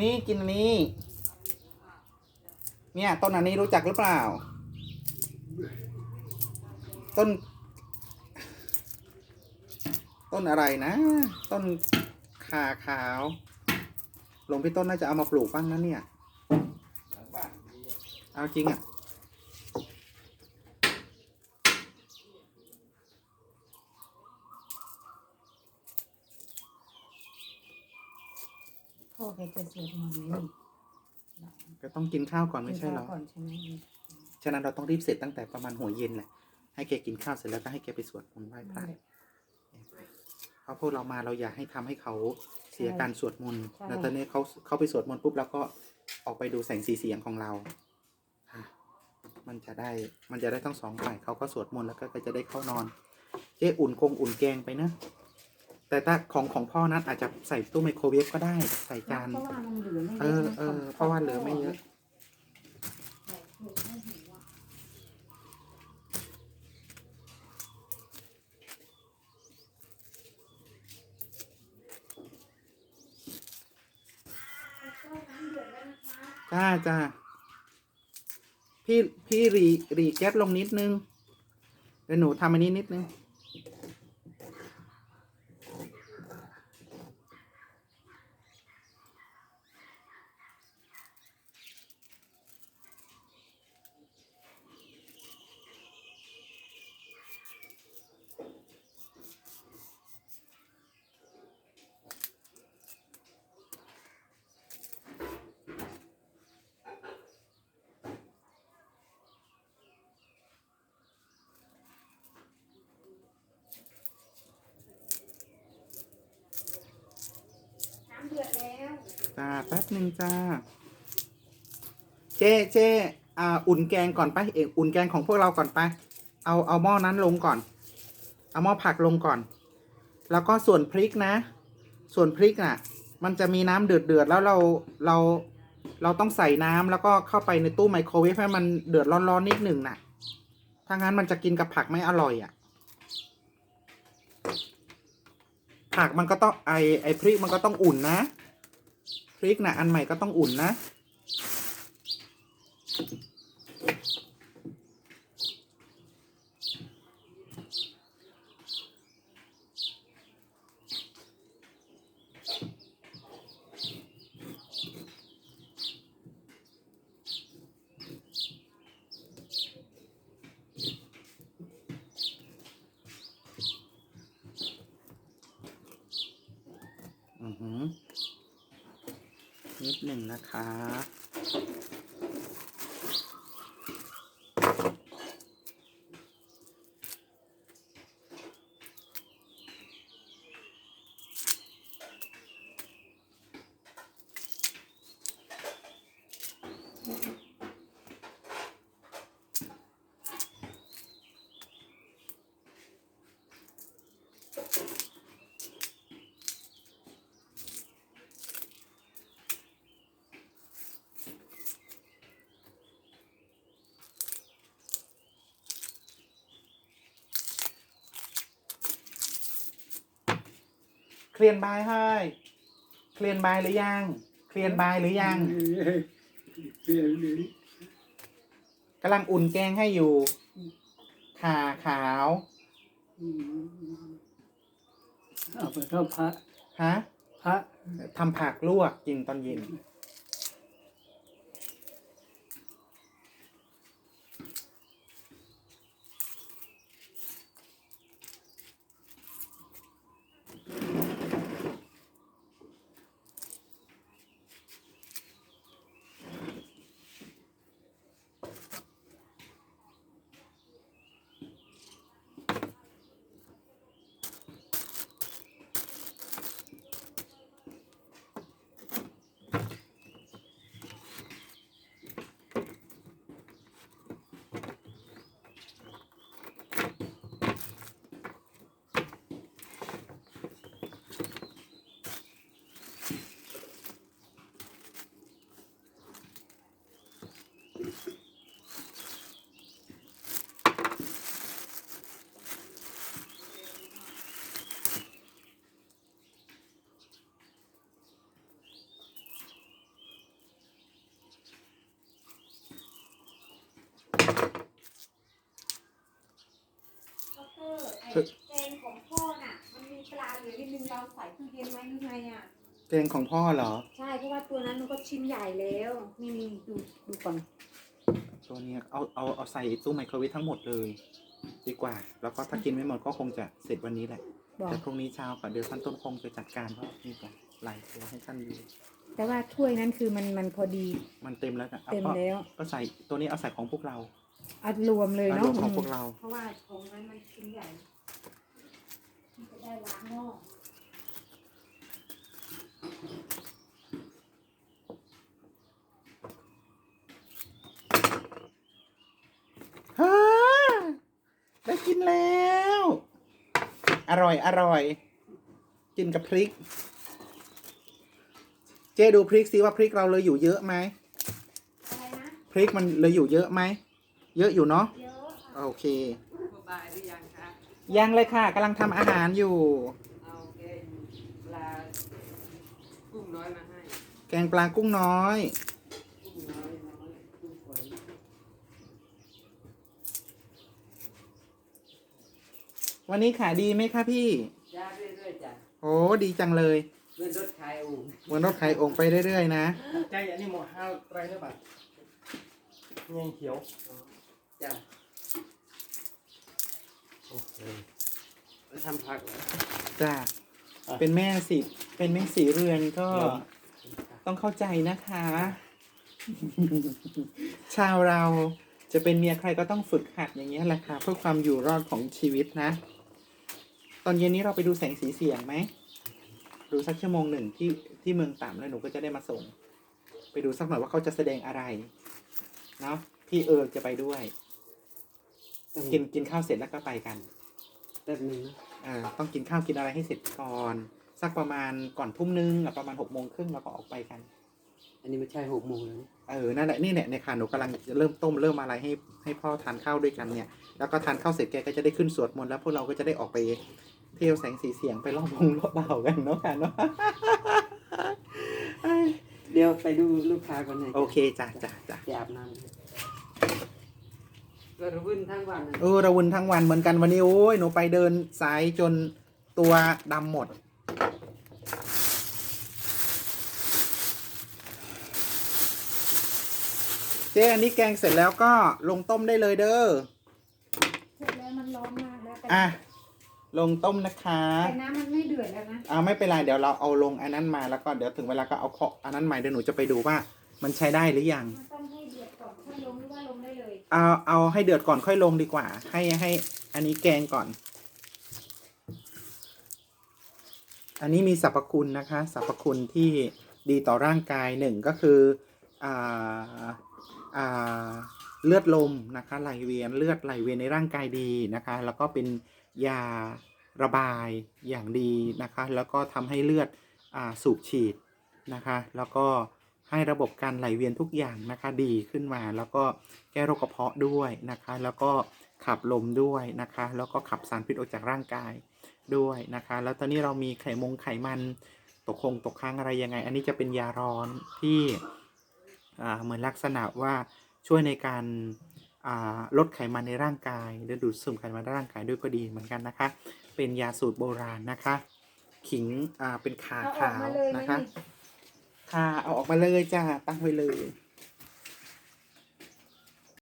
นี่กินอันนี้ เนี่ยต้นอันนี้รู้จักหรือเปล่า ต้น ต้นอะไรนะ ต้นขาขาวหลวงพี่ต้นน่าจะเอามาปลูกบ้างนะเนี่ย เอาจริงอะ พ่อแก จะสวดมนต์ไหมนี่ก็ต้องกินข้าวก่อนไม่ใช่เหรอกินข้าวก่อนใช่ไหมฉะนั้นเราต้องรีบเสร็จตั้งแต่ประมาณหัวเย็นแหละ ให้แกกินข้าวเสร็จแล้วก็ให้แกไปสวดมนต์ไหว้พระเพราะพวกเรามาเราอยากให้ทำให้เขาเสียการสวดมนต์แล้วตอนนี้เขาเขาไปสวดมนต์ปุ๊บแล้วก็ออกไปดูแสงสีเสียงของเราค่ะมันจะได้ มันจะได้ทั้งสองฝ่ายเขาก็สวดมนต์แล้วก็จะได้เข้านอน เจ๊อุ่นกงอุ่นแกงไปนะ แต่ถ้าของของพ่อนัดอาจจะใส่ตู้ไมโครเวฟก็ได้ใส่จานเพราะว่ามันเหลือไม่เอเยออะนะเออเพราะว่าเหลือไม่เยอะจ้าจ้าพี่พี่รีรีแก๊ปลงนิดนึงเดี๋ยวหนูทำอันนี้นิดนึง น้ำเดือดแล้ว จ้าแป๊บหนึ่งจ้า เจ๊เจ๊อ่าอุ่นแกงก่อนไปเอกอุ่นแกงของพวกเราก่อนไป เอาเอาหม้อนั้นลงก่อน เอาหม้อผักลงก่อน แล้วก็ส่วนพริกนะ ส่วนพริกน่ะ มันจะมีน้ำเดือดเดือดแล้วเราเราเราต้องใส่น้ำแล้วก็เข้าไปในตู้ไมโครเวฟให้มันเดือดร้อนๆนิดหนึ่งน่ะ ถ้างั้นมันจะกินกับผักไม่อร่อยอะ ผักมันก็ต้องไอไอพริกมันก็ต้องอุ่นนะ พริกนะอันใหม่ก็ต้องอุ่นนะ อือหือ นิด หนึ่งนะคะ เคลียนบายให้เคลียนบายหรือยัง เคลียนบายหรือยังเปลี่ยนเลยกำลังอุ่นแกงให้อยู่ขาขาวเอาไปเข้าพระฮะพระทำผักลวกกินตอนเย็นน เพลงของพ่อน่ะ มันมีปลาเหลือนิดนึงเราใส่ตู้เย็นไว้ยังไงอะ เพงของพ่อเหรอ ใช่ เพราะว่าตัวนั้นมันก็ชิ้นใหญ่แล้ว นี่ดูดูก่อน ตัวเนี้ยเอาเอาเอาใส่ตู้ไมโครเวฟทั้งหมดเลย ดีกว่า แล้วก็ถ้ากินไม่หมดก็คงจะเสร็จวันนี้แหละ บอก แต่พรุ่งนี้เช้าก่อนเดี๋ยวท่านต้นคงจะจัดการเพราะนี่ก่อนหลายตัวให้ท่านดูแต่ว่าถ้วยนั้นคือมันมันพอดีมันเต็มแล้วนะอาเต็มก็แล้วก็ใส่ตัวนี้เอาใส่ของพวกเราอัดรวมเลยเอาเนาะรวมของพวกเรา เพราะว่าของนั้นมันชิ้นใหญ่มันจะได้ล้างหม้อ ฮ่าได้กิน แล้ว อร่อยอร่อย กินกับพริก เจ๊ดูพริกสิว่าพริกเราเลยอยู่เยอะไหมอะไรนะพริกมันเลยอยู่เยอะไหมเยอะอยู่เนาะเยอะค่ะโอเค สบายหรือยังคะยังเลยค่ะกำลังทำอาหารอยู่ เอาแกงปลากุ้งน้อยมาให้ แกงปลากุ้งน้อย กุ้งน้อยน้อยกุ้งฝอย วันนี้ขายดีไหมคะพี่ย่าเรื่อยๆจ้ะโอ้ดีจังเลยเลื่อนรถขายอู่วันรถขายองค์ไปเรื่อยๆนะ ใจอันนี้หมดห้าไรหรือเปล่ายังเขียวจ้ะโอ้โหแล้วทำผักเหรอ จ้าเป็นแม่สิ เป็นแม่สีเรือนก็เหรอต้องเข้าใจนะคะ ชาวเราจะเป็นเมียใครก็ต้องฝึกหัดอย่างนี้ยแหละค่ะ เพื่อความอยู่รอดของชีวิตนะ ตอนเย็นนี้เราไปดูแสงสีเสียงไหม ดูสักชั่วโมงหนึ่งที่ที่เมืองต่ำแล้วหนูก็จะได้มาส่ง ไปดูสักหน่อยว่าเขาจะแสดงอะไรเนาะพี่เอิร์กจะไปด้วย กินกินข้าวเสร็จแล้วก็ไปกันแป๊บนึงนะเออต้องกินข้าวกินอะไรให้เสร็จก่อน สักประมาณก่อนทุ่มนึงอะประมาณหกโมงครึ่งเราก็ออกไปกัน อันนี้ไม่ใช่หกโมงแล้วนะเออนั่นแหละนี่เนี่ยเนี่ยค่ะหนูกำลังจะเริ่มต้มเริ่มอะไรให้ให้พ่อทานข้าวด้วยกันเนี่ย แล้วก็ทานข้าวเสร็จแกก็จะได้ขึ้นสวดมนต์แล้วพวกเราก็จะได้ออกไป เที่ยวแสงสีเสียงไปรอบวงรอบเบากันเนาะค่ะเนาะเดี๋ยวไปดูลูกค้าก่อนหน่อยโอเคจ้ะจ้ะจ้ะจะอาบน้ำก็ระวุ่นทั้งวันนะเออระวนทั้งวันเหมือนกันวันนี้โอ้ยหนูไปเดินสายจนตัวดำหมดเจ๊อันนี้แกงเสร็จแล้วก็ลงต้มได้เลยเด้อ เสร็จแล้วมันร้อนมากแล้วแต่อะ ลงต้มนะคะแต่น้ำมันไม่เดือดแล้วนะอ่าไม่เป็นไรเดี๋ยวเราเอาลงอันนั้นมาแล้วก็เดี๋ยวถึงเวลาก็เอาเคาะอันนั้นใหม่เดี๋ยวหนูจะไปดูว่า มันใช้ได้หรือยังมันต้องให้เดือดก่อนค่อยลงหรือว่าลงได้เลยเอาเอาให้เดือดก่อนค่อยลงดีกว่า ให้ให้ อันนี้แกงก่อน อันนี้มีสรรพคุณนะคะสรรพคุณที่ดีต่อร่างกายหนึ่งก็คืออ่าอ่าเลือดลมนะคะไหลเวียนเลือดไหลเวียนในร่างกายดีนะคะ แล้วก็เป็น ยาระบายอย่างดีนะคะ แล้วก็ทำให้เลือดอสูบฉีดนะคะ แล้วก็ให้ระบบการไหลเวียนทุกอย่างนะคะดีขึ้นมา แล้วก็แก้โรคกระเพาะด้วยนะคะ แล้วก็ขับลมด้วยนะคะ แล้วก็ขับสารพิษออกจากร่างกายด้วยนะคะ แล้วตอนนี้เรามีไขมงไขมันตกคงตกค้างอะไรยังไง อันนี้จะเป็นยาร้อนที่เหมือนลักษณะว่าช่วยในการ ลดไขมันในร่างกายหรือดูดซึมไขมันในร่างกายด้วยก็ดีเหมือนกันนะคะ เป็นยาสูตรโบราณนะคะ ขิงอ่าเป็นขาเอาออขากวมาเลยไหมนะคะนี่ค่ะเอาออกมาเลยจ้าตั้งไว้เลย